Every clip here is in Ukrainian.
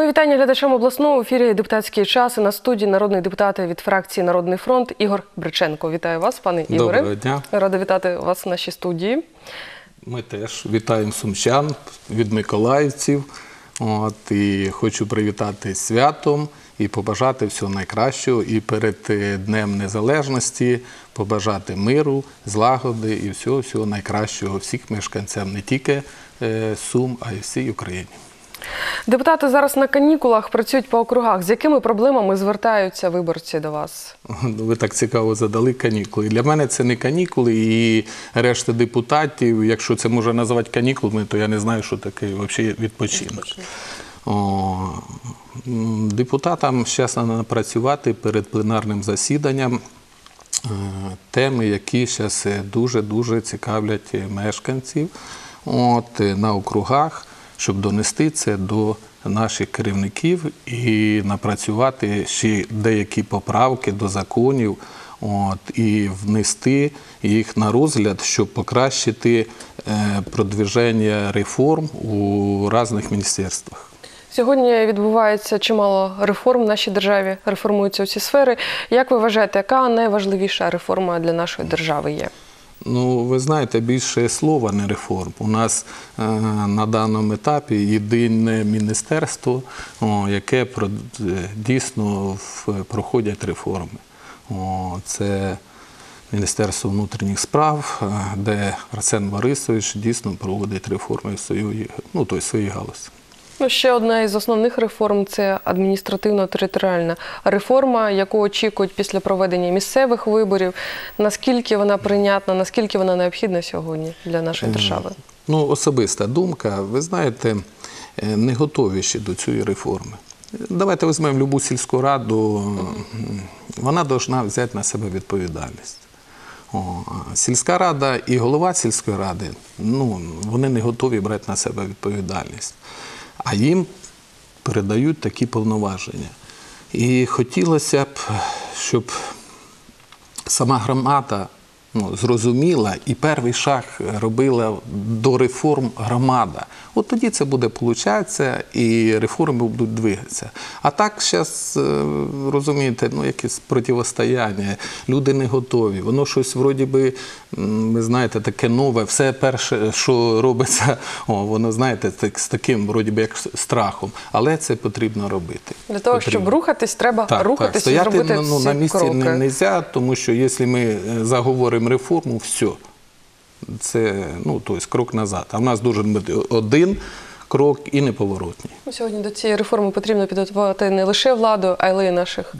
Ми вітання глядачам обласного в ефірі депутатський час і на студії народний депутат від фракції Народний фронт Ігор Бриченко. Вітаю вас, пане Ігоре. Доброго дня. Рада вітати вас в нашій студії. Ми теж вітаємо сумчан від миколаївців. От, і хочу привітати святом і побажати всього найкращого. І перед е, Днем Незалежності побажати миру, злагоди і всього всього найкращого всіх мешканцям не тільки е, Сум, а й всій Україні. Депутати зараз на канікулах працюють по округах. З якими проблемами звертаються виборці до вас? Ну, Ви так цікаво задали канікули. Для мене це не канікули, і решта депутатів, якщо це можна назвати канікулами, то я не знаю, що таке взагалі відпочинок. О, депутатам зараз треба працювати перед пленарним засіданням е, теми, які зараз дуже-дуже цікавлять мешканців от, е, на округах, щоб донести це до наших керівників і напрацювати ще деякі поправки до законів от, і внести їх на розгляд, щоб покращити е, продвиження реформ у різних міністерствах. Сьогодні відбувається чимало реформ в нашій державі, реформуються усі сфери. Як ви вважаєте, яка найважливіша реформа для нашої держави є? Ну, ви знаєте, більше слова не реформ. У нас е, на даному етапі єдине міністерство, яке е, дійсно проходять реформи. Це Міністерство внутрішніх справ, е, де Арсен Борисович дійсно проводить реформи в своїй, ну, галузі. Ну, ще одна із основних реформ це адміністративно-територіальна реформа, яку очікують після проведення місцевих виборів. Наскільки вона прийнятна, наскільки вона необхідна сьогодні для нашої держави? Ну, особиста думка, ви знаєте, е, не готові ще до цієї реформи. Давайте візьмемо любу сільську раду, вона повинна взяти на себе відповідальність. О, сільська рада і голова сільської ради, ну, вони не готові брати на себе відповідальність. А їм передають такі повноваження. І хотілося б, щоб сама громада ну, зрозуміла і перший шаг робила до реформ громада. От тоді це буде получатися і реформи будуть двигатися. А так зараз, розумієте, ну якесь противостояння, люди не готові. Воно щось вроді би, ви знаєте, таке нове, все перше, що робиться, о, воно знаєте, так, з таким вроді би як страхом. Але це потрібно робити. Для того, щоб рухатись, треба Так, рухатись так. і зробити ну, всі на місці кроки. не можна, тому що якщо ми е, заговоримо реформу, все. Це ну, тобто, крок назад. А в нас дуже один крок і неповоротній. Ну, Сьогодні до цієї реформи потрібно підготувати не лише владу, а й наших е,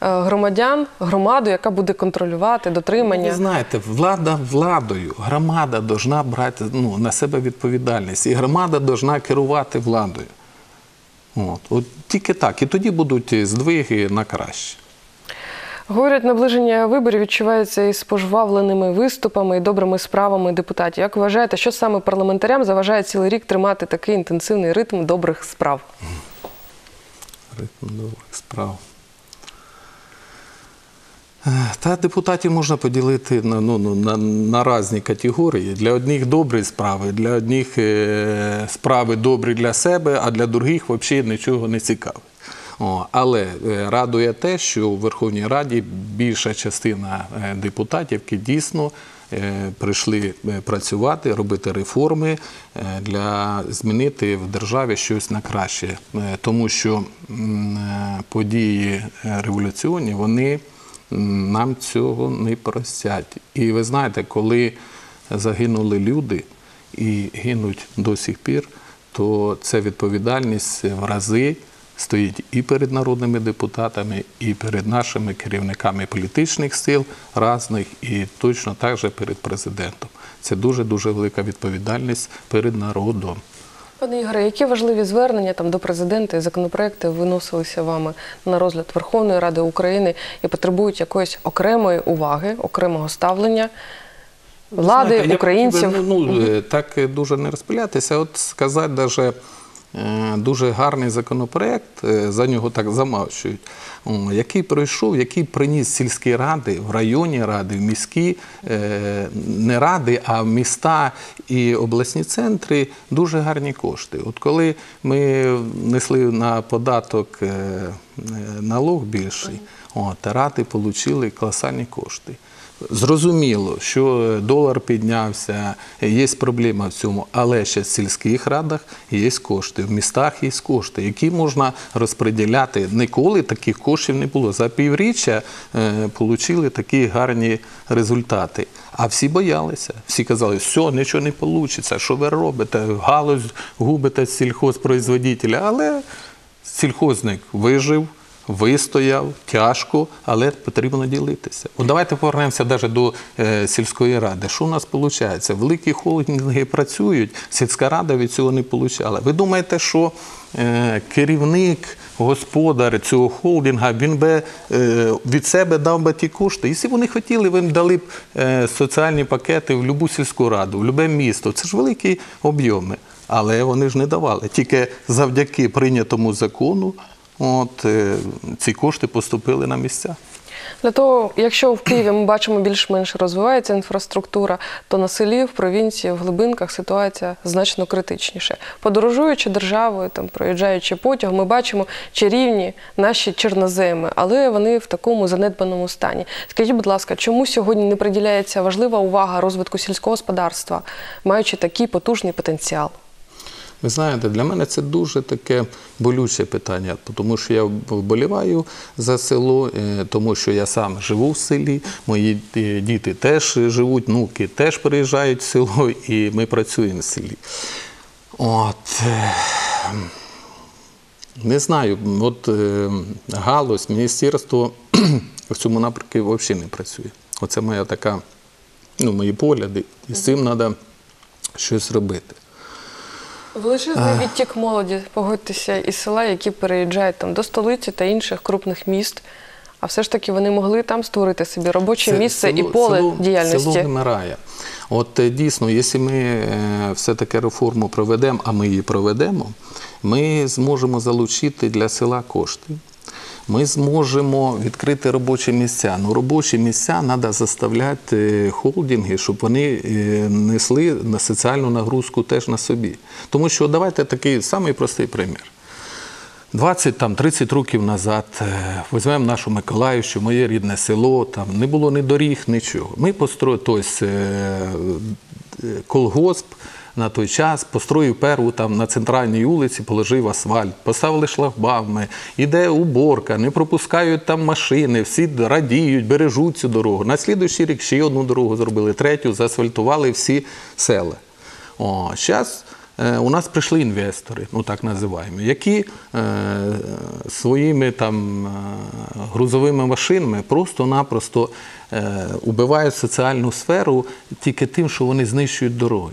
громадян, громаду, яка буде контролювати дотримання. Ви знаєте, влада владою, громада повинна брати ну, на себе відповідальність. І громада повинна керувати владою. От. От тільки так. І тоді будуть здвиги на краще. Говорять, наближення виборів відчувається із пожвавленими виступами і добрими справами депутатів. Як вважаєте, що саме парламентарям заважає цілий рік тримати такий інтенсивний ритм добрих справ? Ритм добрих справ. Е, Та депутатів можна поділити на, ну, ну, на, на різні категорії. Для одних добрі справи, для одних е, справи добрі для себе, а для других взагалі нічого не цікавить. Але е, радує те, що у Верховній Раді більша частина е, депутатів, які дійсно е, прийшли працювати, робити реформи для змінити в державі щось на краще. Тому що події революційні, вони нам цього не простять. І ви знаєте, коли загинули люди і гинуть до сих пір, то це відповідальність в рази стоїть і перед народними депутатами, і перед нашими керівниками політичних сил різних, і точно так же перед президентом. Це дуже дуже велика відповідальність перед народом. Пане Ігоре, які важливі звернення там до президента і законопроекти виносилися вами на розгляд Верховної Ради України і потребують якоїсь окремої уваги, окремого ставлення влади, Знаєте, я б українців? хотів Ну, ну, е, так е, дуже не розпилятися. От сказати е, дуже гарний законопроект, е, за нього так замовчують, який пройшов, який приніс сільські ради, в районні ради, в міські е, не ради, а в міста і обласні центри дуже гарні кошти. От коли ми несли на податок е, е, налог більший, от, ради отримали колосальні кошти. Зрозуміло, що долар піднявся, є проблема в цьому, але ще в сільських радах є кошти, в містах є кошти, які можна розподіляти. Ніколи таких коштів не було. За півріччя е, отримали такі гарні результати. А всі боялися. Всі казали, все, нічого не вийде, що ви робите? Галузь губите сільхозпроизводителя. Але сільхозник вижив вистояв тяжко, але потрібно ділитися. От давайте повернемося навіть до е, сільської ради. Що у нас виходить? Великі холдинги працюють, сільська рада від цього не отримала. Ви думаєте, що е, керівник, господар цього холдинга, він би е, від себе дав би ті кошти? Якщо вони хотіли, ви б дали б е, соціальні пакети в будь-яку сільську раду, в будь-яке місто. Це ж великі об'єми. Але вони ж не давали. Тільки завдяки прийнятому закону От е, ці кошти поступили на місця. Для того, якщо в Києві ми бачимо більш-менш розвивається інфраструктура, то на селі, в провінції, в глибинках ситуація значно критичніше. Подорожуючи державою, там проїжджаючи потяг, ми бачимо чарівні наші чорноземи, але вони в такому занедбаному стані. Скажіть, будь ласка, чому сьогодні не приділяється важлива увага розвитку сільського господарства, маючи такий потужний потенціал? Ви знаєте, для мене це дуже таке болюче питання, тому що я вболіваю за село, е, тому що я сам живу в селі, мої е, діти теж живуть, внуки теж приїжджають в село, і ми працюємо в селі. От. е, Не знаю, от галузь, міністерство в цьому напрямку взагалі не працює. Оце моя така, ну, мої погляди, і з цим треба щось робити. Величезний відтік молоді, погодьтеся, із села, які переїжджають там до столиці та інших крупних міст. А все ж таки вони могли там створити собі робоче Це місце і поле село, діяльності. Село вимирає. От е, дійсно, якщо ми е, все-таки реформу проведемо, а ми її проведемо, ми зможемо залучити для села кошти. Ми зможемо відкрити робочі місця. Ну, робочі місця треба заставляти холдинги, щоб вони е, несли на соціальну нагрузку теж на собі. Тому що давайте такий самий простий примір. 20 там 30 років назад е, візьмемо нашу Миколаївщину, моє рідне село, там не було ні доріг, нічого. Ми построїли тобто, е, колгосп на той час, построїв перву там на центральній вулиці, положив асфальт, поставили шлагбауми, іде уборка, не пропускають там машини, всі радіють, бережуть цю дорогу. На слідуючий рік ще одну дорогу зробили, третю, заасфальтували всі села. О, зараз е, у нас прийшли інвестори, ну так називаємо, які е, своїми там е, грузовими машинами просто-напросто е, убивають соціальну сферу тільки тим, що вони знищують дороги.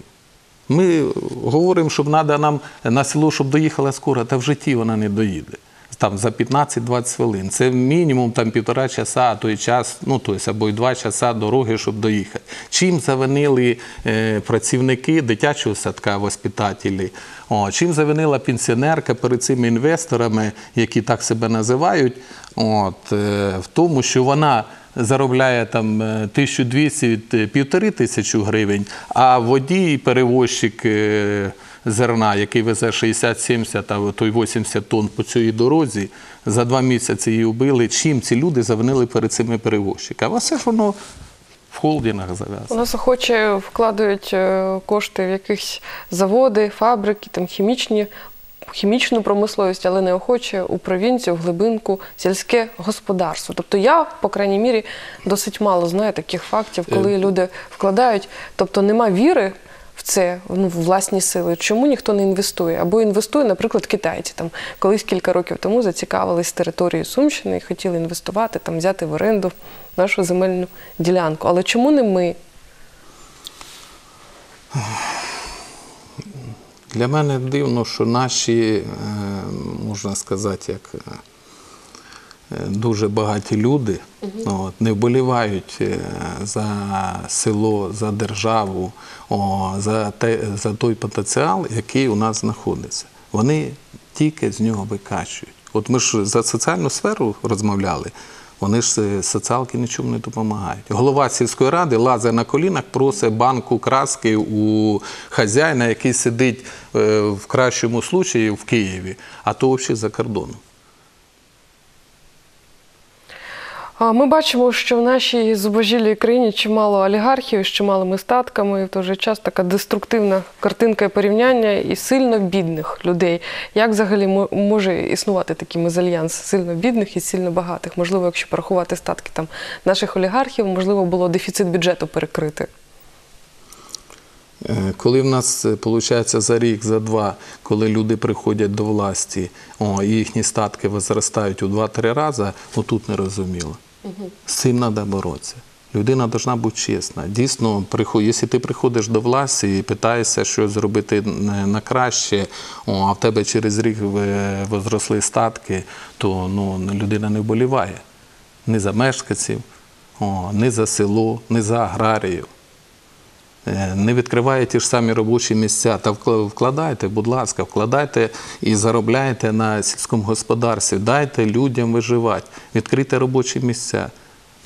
Ми говоримо, щоб треба нам на село, щоб доїхала скоро, та в житті вона не доїде. Там за 15-20 хвилин. Це мінімум там півтора часа, а той час, ну тобто, або й два часа дороги, щоб доїхати. Чим завинили е, працівники дитячого садка, воспитателі, О, чим завинила пенсіонерка перед цими інвесторами, які так себе називають, от, е, в тому, що вона заробляє там е, 1200 півтори тисячі гривень, а водій, перевозчик е, зерна, який везе 60-70, а то й 80 тонн по цій дорозі, за два місяці її вбили. Чим ці люди завинили перед цими перевозчиками? А все ж воно в холдингах У зав'язано. нас охоче вкладають е, кошти в якісь заводи, фабрики, там хімічні. Хімічну промисловість, але неохоче у провінцію, в глибинку, сільське господарство. Тобто я, по крайній мірі, досить мало знаю таких фактів, коли люди вкладають. Тобто нема віри в це, ну, в власні сили. Чому ніхто не інвестує? Або інвестує, наприклад, китайці. Там колись кілька років тому зацікавились територією Сумщини і хотіли інвестувати, там взяти в оренду нашу земельну ділянку. Але чому не ми? Для мене дивно, що наші, е, можна сказати, як е, дуже багаті люди от, не вболівають е, за село, за державу, о, за, те, за той потенціал, який у нас знаходиться. вони тільки з нього викачують. От ми ж за соціальну сферу розмовляли. Вони ж соціалки нічому не допомагають. Голова сільської ради лазить на колінах, просить банку краски у хазяїна, який сидить е, в кращому случаї в Києві, а то взагалі за кордоном. А Ми бачимо, що в нашій зубожілій країні чимало олігархів з чималими статками, в той же час така деструктивна картинка і порівняння і сильно бідних людей. Як взагалі мо- може існувати такий мезальянс сильно бідних і сильно багатих? Можливо, якщо порахувати статки там наших олігархів, можливо, було дефіцит бюджету перекрити. Е, Коли в нас виходить за рік, за два, коли люди приходять до власті, о, і їхні статки возростають у 2-3 рази, отут не розуміло. З цим треба боротися. Людина повинна бути чесна. Дійсно, якщо ти приходиш до власті і питаєшся щось зробити на краще, а в тебе через рік ви- возросли статки, то ну, людина не вболіває. Ні за мешканців, не за село, ні за аграріїв. Е, не відкриває ті ж самі робочі місця. Та вкладайте, будь ласка, вкладайте і заробляйте на сільському господарстві. Дайте людям виживати, відкрийте робочі місця.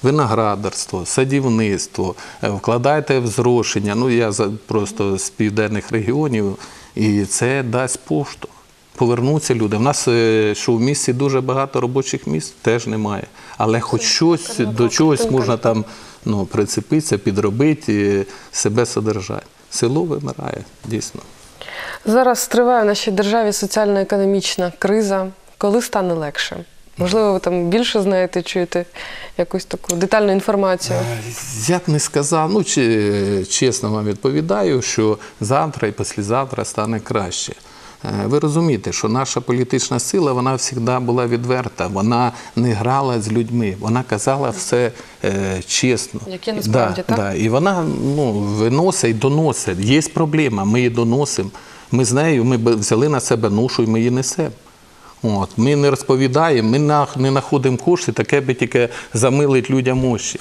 Виноградарство, садівництво, е, вкладайте в зрошення. Ну, я просто з південних регіонів, і це дасть поштовх. Повернуться люди. В нас е, що в місті дуже багато робочих місць теж немає. Але хоч щось до чогось можна там ну, прицепитися, підробити, себе содержати. Село вимирає, дійсно. Зараз триває в нашій державі соціально-економічна криза. Коли стане легше? Можливо, ви там більше знаєте, чуєте якусь таку детальну інформацію. Я б не сказав, ну чи- чесно вам відповідаю, що завтра і післязавтра стане краще. Е, Ви розумієте, що наша політична сила вона завжди була відверта, вона не грала з людьми, вона казала все е, чесно. Яке насправді, да, так? Да, і вона ну, виносить і доносить. Є проблема, ми її доносимо. Ми з нею ми взяли на себе ношу і ми її несемо. От, ми не розповідаємо, ми не знаходимо кошти, таке би тільки замилить людям очі.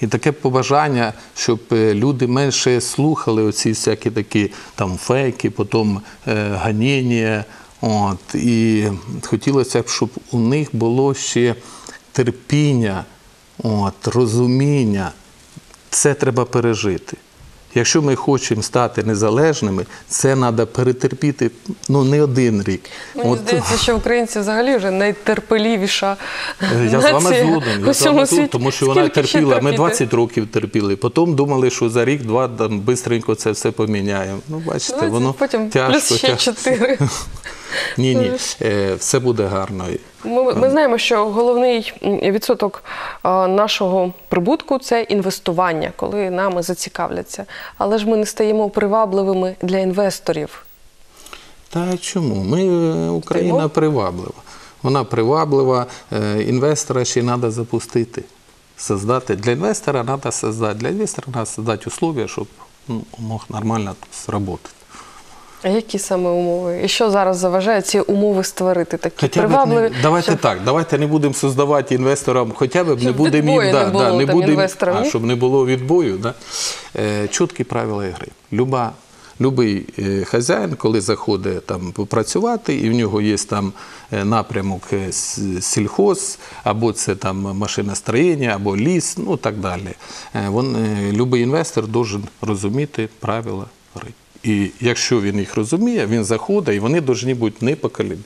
І таке побажання, щоб е, люди менше слухали оці всякі такі там фейки, потім е, ганіння. От, і хотілося б, щоб у них було ще терпіння, от, розуміння. Це треба пережити. Якщо ми хочемо стати незалежними, це треба перетерпіти ну, не один рік. Мені От- здається, що українці взагалі вже найтерпелівіша. Е, Я з вами згоден, я з вами згоден, тому що Скільки вона терпіла. Ми терпіти? 20 років терпіли. Потім думали, що за рік-два там швидко це все поміняємо. Ну, бачите, 20, воно потім тяжко. плюс ще тяжко. 4. Ні, ні, е, все буде гарно. Ми, ми знаємо, що головний відсоток нашого прибутку це інвестування, коли нами зацікавляться. Але ж ми не стаємо привабливими для інвесторів. Та чому? Ми е, Україна приваблива. Вона приваблива. Е, Інвестора ще треба запустити. Создати. Для інвестора треба создати. Для інвестора треба создати условия, щоб ну, мог нормально зробити. А які саме умови? І що зараз заважає ці умови створити такі Хоча привабливі? не, давайте щоб- так, давайте не будемо создавати інвесторам, хоча б не будемо їм не да, було да, не інвесторам, а, щоб не було відбою. Да? Е, чіткі правила гри. Люба, любий е, хазяїн, коли заходить там попрацювати, і в нього є там е, напрямок е, сільхоз, або це там машиностроєння, або ліс, ну так далі. Е, любий інвестор має розуміти правила гри. І якщо він їх розуміє, він заходить, і вони повинні бути непоколебні.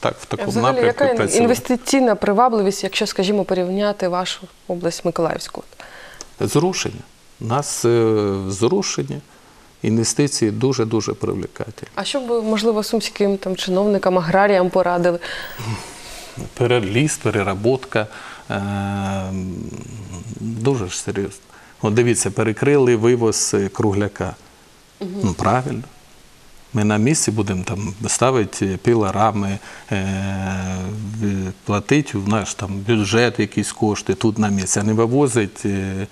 Так, в такому Взагалі, напрямку яка працювати. інвестиційна привабливість, якщо, скажімо, порівняти вашу область Миколаївську? Зрушення. У нас е, зрушення, інвестиції дуже-дуже привлекательні. А що б ви, можливо, сумським там чиновникам, аграріям порадили? Переліз, переработка. Е, дуже ж серйозно. От дивіться, перекрили вивоз е, кругляка. Ну, правильно. Ми на місці будемо там ставити пілорами, е, платити в наш там бюджет якісь кошти тут на місці, а не вивозить е,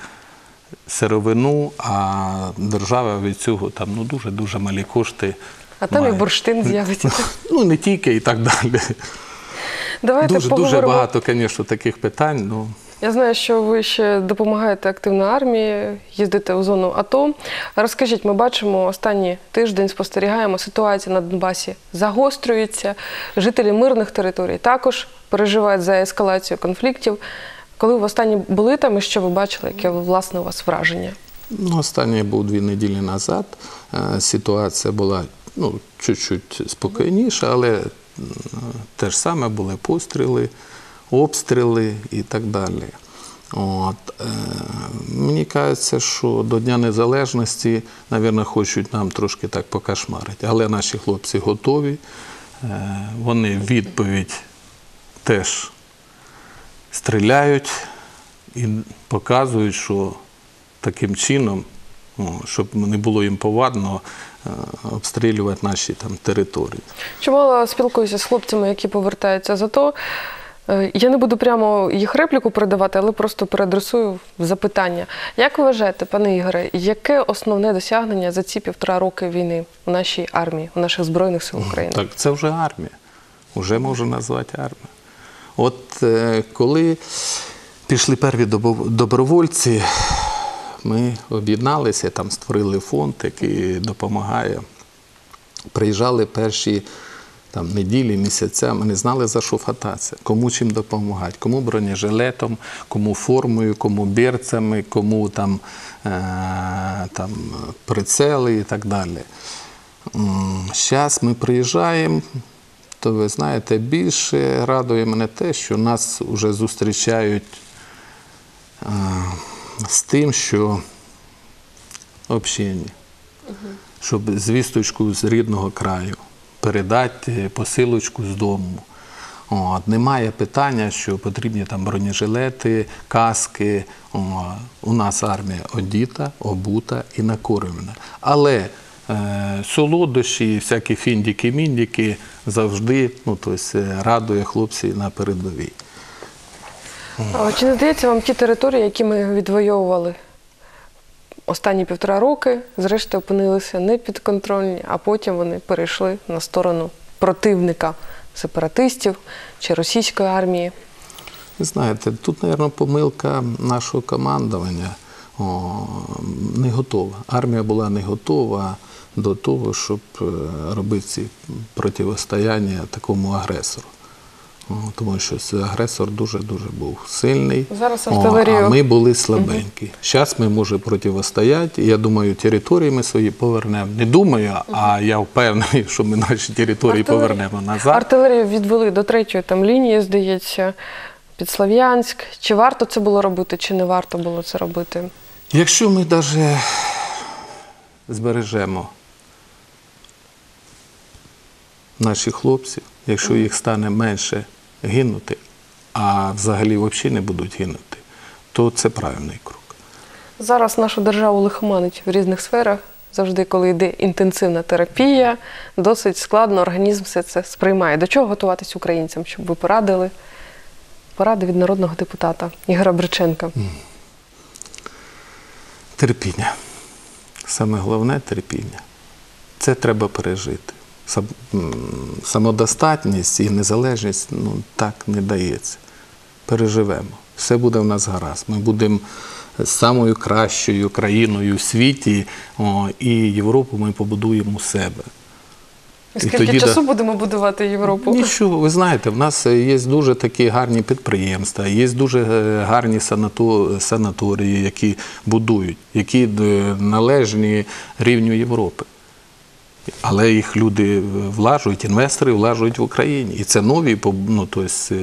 сировину, а держава від цього там ну, дуже-дуже малі кошти. А там і бурштин з'явиться. Ну, не тільки і так далі. Давайте Дуже, дуже багато, звісно, таких питань. Ну, Я знаю, що ви ще допомагаєте активно армії, їздите у зону АТО. Розкажіть, ми бачимо останній тиждень, спостерігаємо, ситуація на Донбасі загострюється. Жителі мирних територій також переживають за ескалацію конфліктів. Коли ви останні були там і що ви бачили, яке власне у вас враження? Ну, останній був дві неділі назад. Е, Ситуація була ну, чуть-чуть спокійніша, але те ж саме були постріли, обстріли і так далі. От, е, мені кажеться, що до Дня Незалежності, мабуть, хочуть нам трошки так покашмарити. Але наші хлопці готові. Е, вони відповідь теж стріляють і показують, що таким чином, щоб не було їм повадно е, обстрілювати наші там території. Чимало спілкуюся з хлопцями, які повертаються з АТО. Е, Я не буду прямо їх репліку передавати, але просто переадресую запитання. Як ви вважаєте, пане Ігоре, яке основне досягнення за ці півтора роки війни у нашій армії, у наших збройних сил України? Так це вже армія. Вже можна назвати армія. От е, коли пішли перві добровольці, ми об'єдналися, там створили фонд, який допомагає. Приїжджали перші там, неділі, місяця, ми не знали, за що хвататися, кому чим допомагати, кому бронежилетом, кому формою, кому берцями, кому там, е, там прицели і так далі. Зараз ми приїжджаємо, то ви знаєте, більше радує мене те, що нас вже зустрічають е, з тим, що общення, щоб звісточку з рідного краю передати посилочку з дому. От, немає питання, що потрібні там бронежилети, каски. О, у нас армія одіта, обута і накормлена. Але е, солодощі, всякі фіндіки-міндіки завжди ну, тобто, радує хлопців на передовій. Чи не здається вам ті території, які ми відвоювали останні півтора роки, зрештою опинилися не підконтрольні, а потім вони перейшли на сторону противника сепаратистів чи російської армії? Ви знаєте, тут, мабуть, помилка нашого командування о, не готова. Армія була не готова до того, щоб е, робити ці протистояння такому агресору. Тому що агресор дуже-дуже був сильний. Зараз О, а ми були слабенькі. Зараз ми можемо протистояти. Я думаю, території ми свої повернемо. Не думаю, а я впевнений, що ми наші території Артилерію- повернемо назад. Артилерію відвели до третьої там лінії, здається, під Слов'янськ. Чи варто це було робити, чи не варто було це робити? Якщо ми навіть збережемо наших хлопців, якщо їх стане менше гинути, а взагалі взагалі не будуть гинути, то це правильний крок. Зараз нашу державу лихоманить в різних сферах. Завжди, коли йде інтенсивна терапія, досить складно організм все це сприймає. До чого готуватись українцям, щоб ви порадили? Поради від народного депутата Ігора Бриченка. Терпіння. Саме головне терпіння. Це треба пережити. Самодостатність і незалежність ну, так не дається. Переживемо. Все буде в нас гаразд. Ми будемо самою кращою країною в світі, о, і Європу ми побудуємо у себе. І скільки тоді часу да- будемо будувати Європу? Нічого, ви знаєте, в нас є дуже такі гарні підприємства, є дуже е, гарні санато- санаторії, які будують, які е, належні рівню Європи. Але їх люди влажують, інвестори влажують в Україні. І це нові ну, тобто, е,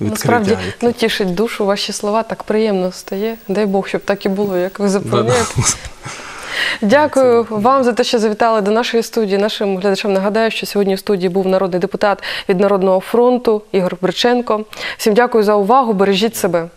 Насправді які- ну, тішить душу ваші слова, так приємно стає. Дай Бог, щоб так і було, як ви запевняєте. Дякую вам за те, що завітали до нашої студії. Нашим глядачам нагадаю, що сьогодні в студії був народний депутат від Народного фронту Ігор Бриченко. Всім дякую за увагу. Бережіть себе.